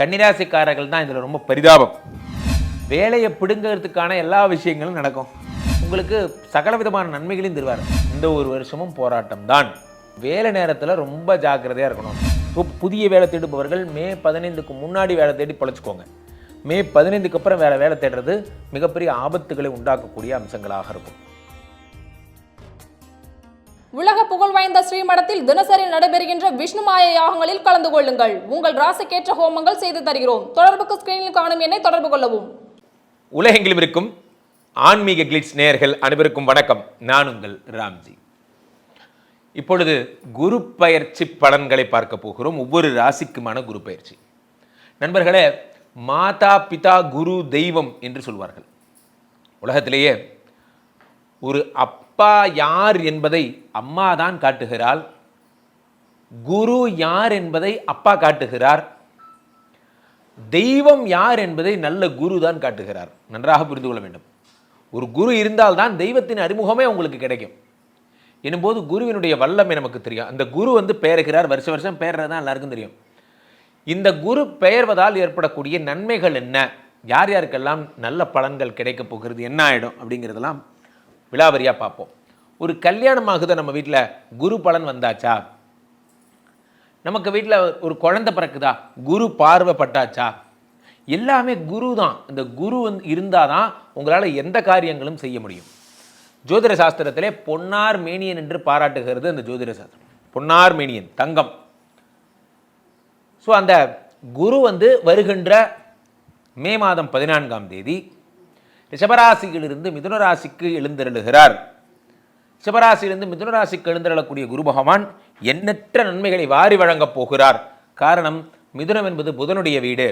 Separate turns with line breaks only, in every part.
கன்னிராசிக்காரர்கள் தான் இதில் ரொம்ப பரிதாபம். வேலையை பிடுங்கிறதுக்கான எல்லா விஷயங்களும் நடக்கும். உங்களுக்கு சகல விதமான நன்மைகளையும் தருவார். இந்த ஒரு வருஷமும் போராட்டம் தான். வேலை நேரத்தில் ரொம்ப ஜாக்கிரதையாக இருக்கணும். இப்போ புதிய வேலை தேடுபவர்கள் மே பதினைந்துக்கு முன்னாடி வேலை தேடி பொழைச்சிக்கோங்க. மே பதினைந்துக்கு அப்புறம் வேலை வேலை தேடுறது மிகப்பெரிய ஆபத்துகளை உண்டாக்கக்கூடிய அம்சங்களாக இருக்கும்.
உலக புகழ் வாய்ந்த ஸ்ரீமடத்தில் தினசரி நடைபெறுகின்ற விஷ்ணு மாய யாகங்களில் கலந்து கொள்ளுங்கள். உங்கள் ராசிக்கேற்ற ஹோமங்கள் செய்து தருகிறோம். தொடர்புக்கு ஸ்கிரீனில் காணும் என்னை தொடர்பு கொள்ளவும்.
உலகெங்கிலும் இருக்கும் ஆன்மீக கிளிட்ஸ் நேயர்கள் அனைவருக்கும் வணக்கம். நான் உங்கள் ராம்ஜி. இப்பொழுது குரு பயிற்சி பலன்களை பார்க்க போகிறோம். ஒவ்வொரு ராசிக்குமான குரு பயிற்சி. நண்பர்களே மாதா பிதா குரு தெய்வம் என்று சொல்வார்கள். உலகத்திலேயே ஒரு அப் அப்பா யார் என்பதை அம்மா தான் காட்டுகிறாள். குரு யார் என்பதை அப்பா காட்டுகிறார். தெய்வம் யார் என்பதை நல்ல குரு தான் காட்டுகிறார். நன்றாக புரிந்து கொள்ள வேண்டும். ஒரு குரு இருந்தால்தான் தெய்வத்தின் அறிமுகமே உங்களுக்கு கிடைக்கும். எனும்போது குருவினுடைய வல்லமை நமக்கு தெரியும். அந்த குரு வந்து பெயர்கிறார். வருஷ வருஷம் பெயர்றது தான் எல்லாருக்கும் தெரியும். இந்த குரு பெயர்வதால் ஏற்படக்கூடிய நன்மைகள் என்ன? யார் யாருக்கெல்லாம் நல்ல பலன்கள் கிடைக்கப் போகிறது? என்ன ஆகிடும் அப்படிங்கிறதெல்லாம் விலாவரியாக பார்ப்போம். ஒரு கல்யாணம் ஆகுதோ நம்ம வீட்டில் குரு பலன் வந்தாச்சா? நமக்கு வீட்டில் ஒரு குழந்தை பிறக்குதா? குரு பார்வைப்பட்டாச்சா எல்லாமே குரு தான் இந்த குரு வந்து இருந்தால் தான் உங்களால் எந்த காரியங்களும் செய்ய முடியும். ஜோதிட சாஸ்திரத்திலே பொன்னார் மேனியன் என்று பாராட்டுகிறது அந்த ஜோதிட சாஸ்திரம். பொன்னார் மேனியன் தங்கம். ஸோ அந்த குரு வந்து வருகின்ற மே மாதம் பதினான்காம் தேதி ரிஷபராசியிலிருந்து மிதுன ராசிக்கு எழுந்தருளுகிறார். சிவராசியிலிருந்து மிதுனராசிக்கு எழுந்தருளக்கூடிய குரு பகவான் எண்ணற்ற நன்மைகளை வாரி வழங்கப் போகிறார். காரணம் மிதுனம் என்பது புதனுடைய வீடு.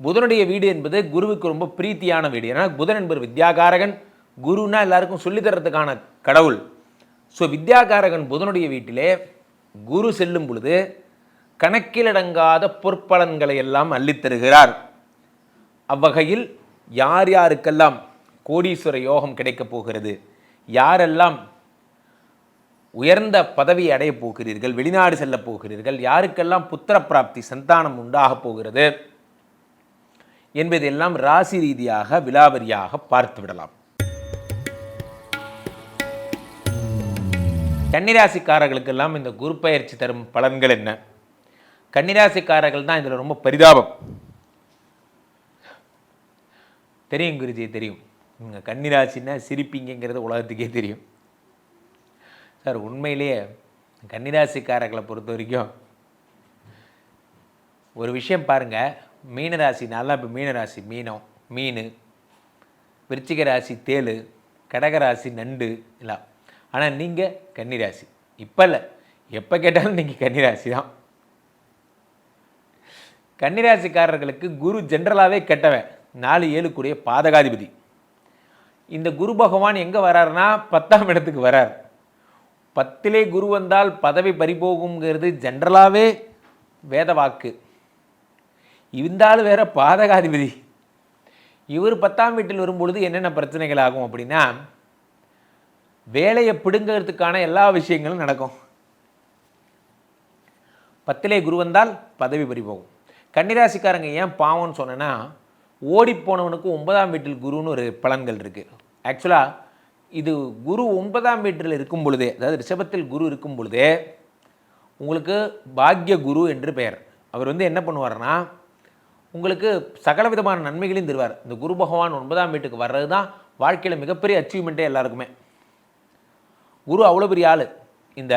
புதனுடைய வீடு என்பது குருவுக்கு ரொம்ப பிரீத்தியான வீடு. ஏன்னா புதன் என்பது வித்யாகாரகன். குருன்னா எல்லாருக்கும் சொல்லித்தரத்துக்கான கடவுள். ஸோ வித்யாகாரகன் புதனுடைய வீட்டிலே குரு செல்லும் பொழுது கணக்கிலடங்காத பொற்பலன்களை எல்லாம் அள்ளித்தருகிறார் அவ்வகையில் யார் யாருக்கெல்லாம் கோடீஸ்வர யோகம் கிடைக்கப் போகிறது? யாரெல்லாம் உயர்ந்த பதவி அடைய போகிறீர்கள் வெளிநாடு செல்லப் போகிறீர்கள் யாருக்கெல்லாம் புத்திர பிராப்தி சந்தானம் உண்டாகப் போகிறது என்பதெல்லாம் ராசி ரீதியாக விலாவரியாக பார்த்து விடலாம். கன்னிராசிக்காரர்களுக்கெல்லாம் இந்த குரு பயிற்சி தரும் பலன்கள் என்ன? கன்னிராசிக்காரர்கள் தான் இதில் ரொம்ப பரிதாபம். தெரியும் குருஜி தெரியும். நீங்கள் கன்னிராசின்னா சிரிப்பீங்கிறது உலகத்துக்கே தெரியும். சார் உண்மையிலேயே கன்னிராசிக்காரர்களை பொறுத்த வரைக்கும் ஒரு விஷயம் பாருங்கள் மீனராசி நல்லா இப்போ மீனராசி மீனம் மீன் விருச்சிக ராசி தேள் கடகராசி நண்டு எல்லாம். ஆனால் நீங்கள் கன்னிராசி. இப்போ இல்லை எப்போ கேட்டாலும் நீங்கள் கன்னிராசி தான். கன்னிராசிக்காரர்களுக்கு குரு ஜென்ரலாகவே கெட்டவன். நாலு ஏழுக்குடைய பாதகாதிபதி. இந்த குரு பகவான் எங்கே வராருன்னா பத்தாம் இடத்துக்கு வரார். பத்திலே குரு வந்தால் பதவி பறிபோகுங்கிறது ஜென்ரலாகவே வேத வாக்கு. இருந்தாலும் வேற பாதகாதிபதி. இவர் பத்தாம் வீட்டில் வரும்பொழுது என்னென்ன பிரச்சனைகள் ஆகும் அப்படின்னா வேலையை பிடுங்கிறதுக்கான எல்லா விஷயங்களும் நடக்கும். பத்திலே குரு வந்தால் பதவி பறி போகும் கன்னிராசிக்காரங்க ஏன் பாவம்னு சொன்னேன்னா ஓடிப்போனவனுக்கு ஒன்பதாம் வீட்டில் குருன்னு ஒரு பலன்கள் இருக்குது ஆக்சுவலாக இது குரு ஒன்பதாம் வீட்டில் இருக்கும் பொழுதே அதாவது ரிஷபத்தில் குரு இருக்கும் பொழுதே உங்களுக்கு பாக்ய குரு என்று பெயர். அவர் வந்து என்ன பண்ணுவார்னா உங்களுக்கு சகல விதமான நன்மைகளையும் தருவார். இந்த குரு பகவான் ஒன்பதாம் வீட்டுக்கு வர்றது தான் வாழ்க்கையில் மிகப்பெரிய அச்சீவ்மெண்ட்டே எல்லாருக்குமே. குரு அவ்வளோ பெரிய ஆள். இந்த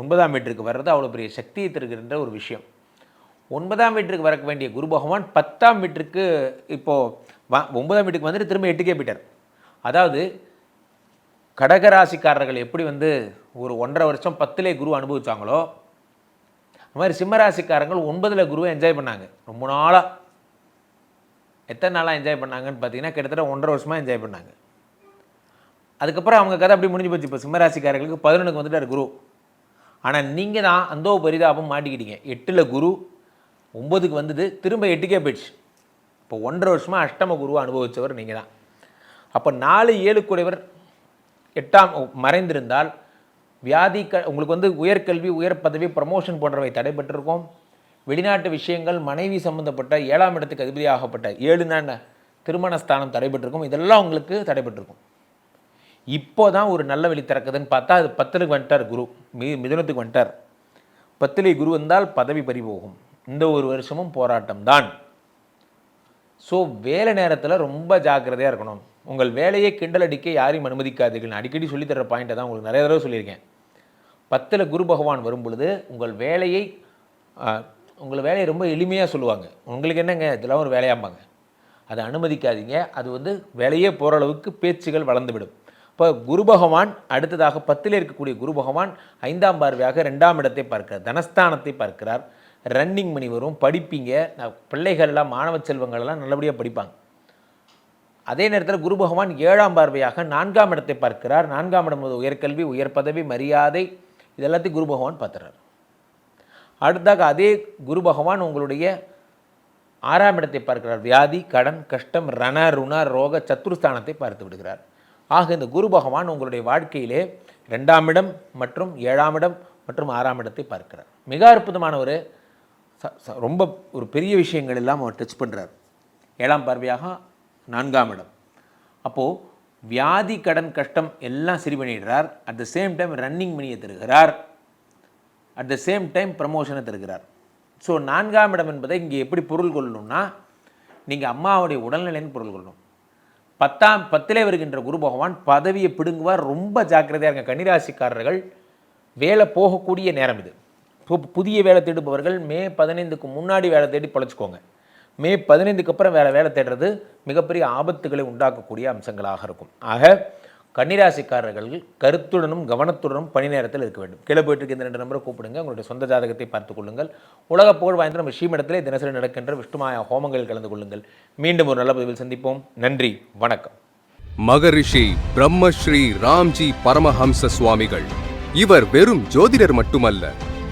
ஒன்பதாம் வீட்டிற்கு வர்றது அவ்வளோ பெரிய சக்தியை தருகின்ற ஒரு விஷயம். ஒன்பதாம் வீட்டிற்கு வரக்க வேண்டிய குரு பகவான் பத்தாம் வீட்டிற்கு இப்போது வ ஒன்பதாம் வீட்டுக்கு வந்துட்டு திரும்ப எட்டுக்கே போயிட்டார். அதாவது கடகராசிக்காரர்கள் எப்படி வந்து ஒரு ஒன்றரை வருஷம் பத்திலே குரு அனுபவிச்சாங்களோ அது மாதிரி சிம்மராசிக்காரங்கள் ஒன்பதில் குருவை என்ஜாய் பண்ணாங்க. ரொம்ப நாளாக எத்தனை நாளாக என்ஜாய் பண்ணாங்கன்னு பார்த்தீங்கன்னா கிட்டத்தட்ட ஒன்றரை வருஷமாக என்ஜாய் பண்ணாங்க. அதுக்கப்புறம் அவங்க கதை அப்படி முடிஞ்சு போச்சு. இப்போ சிம்மராசிக்காரர்களுக்கு பதினொன்றுக்கு வந்துட்டார் குரு. ஆனால் நீங்கள் தான் அந்தோ பரிதாபம் மாட்டிக்கிட்டீங்க. எட்டில் குரு ஒம்பதுக்கு வந்தது திரும்ப எட்டுக்கே போயிடுச்சு. இப்போ ஒன்றரை வருஷமாக அஷ்டம குருவை அனுபவித்தவர் நீங்கள் தான் அப்போ நாலு ஏழு கூடையவர் எட்டாம் மறைந்திருந்தால் வியாதி க உங்களுக்கு வந்து உயர்கல்வி உயர் பதவி ப்ரமோஷன் போன்றவை தடைபட்டிருக்கும். வெளிநாட்டு விஷயங்கள் மனைவி சம்பந்தப்பட்ட ஏழாம் இடத்துக்கு அதிபதியாகப்பட்ட ஏழு நாள் திருமணஸ்தானம் தடைபட்டிருக்கும். இதெல்லாம் உங்களுக்கு தடைபட்டிருக்கும். இப்போ தான் ஒரு நல்ல வழி திறக்குதுன்னு பார்த்தா அது பத்தலுக்கு வந்துட்டார் குரு. மி மிதுனத்துக்கு வந்துட்டார். பத்திலே குரு வந்தால் பதவி பறிபோகும். இந்த ஒரு வருஷமும் போராட்டம் தான் ஸோ வேலை நேரத்தில் ரொம்ப ஜாக்கிரதையாக இருக்கணும். உங்கள் வேலையை கிண்டல் அடிக்க யாரையும் அனுமதிக்காதீர்கள். நான் அடிக்கடி சொல்லித் தர பாயிண்ட்டை தான் உங்களுக்கு நிறைய தடவை சொல்லியிருக்கேன். பத்தில் குரு பகவான் வரும் பொழுது உங்கள் வேலையை உங்கள் வேலையை ரொம்ப எளிமையாக சொல்லுவாங்க. உங்களுக்கு என்னங்க? இதெல்லாம் ஒரு வேலையாம்பாங்க. அதை அனுமதிக்காதீங்க. அது வந்து வேலையே போகிற அளவுக்கு பேச்சுகள் வளர்ந்துவிடும். இப்போ குரு பகவான் அடுத்ததாக பத்தில் இருக்கக்கூடிய குரு பகவான் ஐந்தாம் பார்வையாக ரெண்டாம் இடத்தை பார்க்கிறார். தனஸ்தானத்தை பார்க்கிறார். ரன்னிங் மணி வரும் படிப்பீங்க. பிள்ளைகள்லாம் மாணவ செல்வங்கள் எல்லாம் நல்லபடியாக படிப்பாங்க. அதே நேரத்தில் குரு பகவான் ஏழாம் பார்வையாக நான்காம் இடத்தை பார்க்கிறார். நான்காம் இடம் உயர்கல்வி உயர் பதவி மரியாதை இதெல்லாத்தையும் குரு பகவான் பார்த்துறார். அடுத்தாக அதே குரு பகவான் உங்களுடைய ஆறாம் இடத்தை பார்க்கிறார். வியாதி கடன் கஷ்டம் ரண ருண ரோக சத்துருஸ்தானத்தை பார்த்து விடுகிறார். ஆக இந்த குரு பகவான் உங்களுடைய வாழ்க்கையிலே ரெண்டாம் இடம் மற்றும் ஏழாம் இடம் மற்றும் ஆறாம் இடத்தை பார்க்கிறார். மிக அற்புதமான ஒரு ரொம்ப ஒரு பெரிய விஷயங்கள் எல்லாம் அவர் டச் பண்ணுறார் ஏழாம் பார்வையாக நான்காம் இடம். அப்போது வியாதி கடன் கஷ்டம் எல்லாம் சரி பண்ணிடுறார். At the same time running மணியை தருகிறார். அட் த சேம் டைம் ப்ரமோஷனை தருகிறார். ஸோ நான்காம் இடம் என்பதை இங்கே எப்படி பொருள் கொள்ளணும்னா நீங்கள் அம்மாவுடைய உடல்நிலைன்னு பொருள் கொள்ளணும். பத்தாம் பத்திலே வருகின்ற குரு பகவான் பதவியை பிடுங்குவார். ரொம்ப ஜாக்கிரதையாக இருங்க. கன்னிராசிக்காரர்கள் வேலை போகக்கூடிய நேரம் இது. புதிய வேலை தேடுபவர்கள் மே பதினைந்துக்கு முன்னாடி வேலை தேடி பொழைச்சிக்கோங்க. மே பதினைந்துக்கு அப்புறம் வேலை வேலை தேடுறது மிகப்பெரிய ஆபத்துகளை உண்டாக்கக்கூடிய அம்சங்களாக இருக்கும். ஆக கன்னிராசிக்காரர்கள் கருத்துடனும் கவனத்துடனும் பணி நேரத்தில் இருக்க வேண்டும். கீழே போயிட்டு இருக்க இந்த ரெண்டு நம்பரை கூப்பிடுங்க. உங்களுடைய சொந்த ஜாதகத்தை பார்த்துக் கொள்ளுங்கள். உலக புகழ் வாய்ந்த நம்ம ஸ்ரீமடத்திலே தினசரி நடக்கின்ற விஷ்ணுமாய ஹோமங்களில் கலந்து கொள்ளுங்கள். மீண்டும் ஒரு நல்ல பதிவில் சந்திப்போம். நன்றி வணக்கம்.
மகரிஷி பிரம்மஸ்ரீ ராம்ஜி பரமஹம்ச சுவாமிகள். இவர் வெறும் ஜோதிடர் மட்டுமல்ல